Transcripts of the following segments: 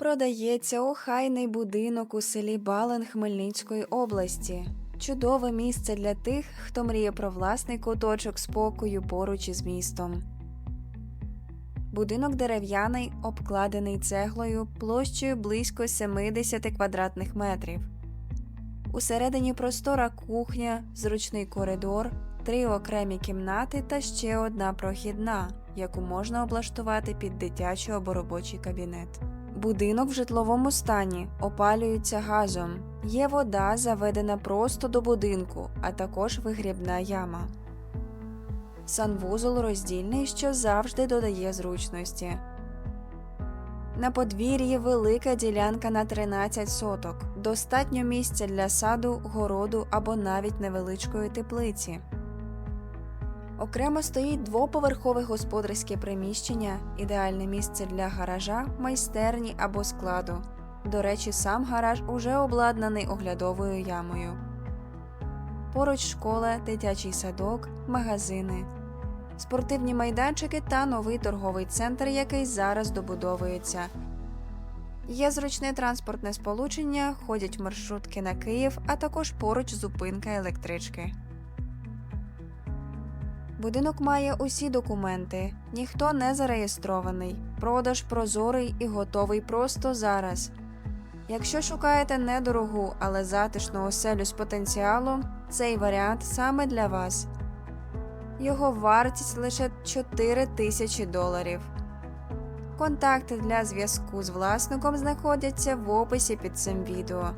Продається охайний будинок у селі Бален Хмельницької області. Чудове місце для тих, хто мріє про власний куточок спокою поруч із містом. Будинок дерев'яний, обкладений цеглою площею близько 70 квадратних метрів. Усередині простора кухня, зручний коридор, три окремі кімнати та ще одна прохідна, яку можна облаштувати під дитячий або робочий кабінет. Будинок в житловому стані опалюється газом. Є вода, заведена просто до будинку, а також вигрібна яма. Санвузол роздільний, що завжди додає зручності. На подвір'ї велика ділянка на 13 соток. Достатньо місця для саду, городу або навіть невеличкої теплиці. Окремо стоїть двоповерхове господарське приміщення, ідеальне місце для гаража, майстерні або складу. До речі, сам гараж уже обладнаний оглядовою ямою. Поруч школа, дитячий садок, магазини, спортивні майданчики та новий торговий центр, який зараз добудовується. Є зручне транспортне сполучення, ходять маршрутки на Київ, а також поруч зупинка електрички. Будинок має усі документи, ніхто не зареєстрований, продаж прозорий і готовий просто зараз. Якщо шукаєте недорогу, але затишну оселю з потенціалом, цей варіант саме для вас. Його вартість лише 4 тисячі доларів. Контакти для зв'язку з власником знаходяться в описі під цим відео.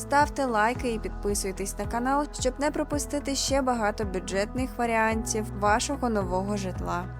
Ставте лайки і підписуйтесь на канал, щоб не пропустити ще багато бюджетних варіантів вашого нового житла.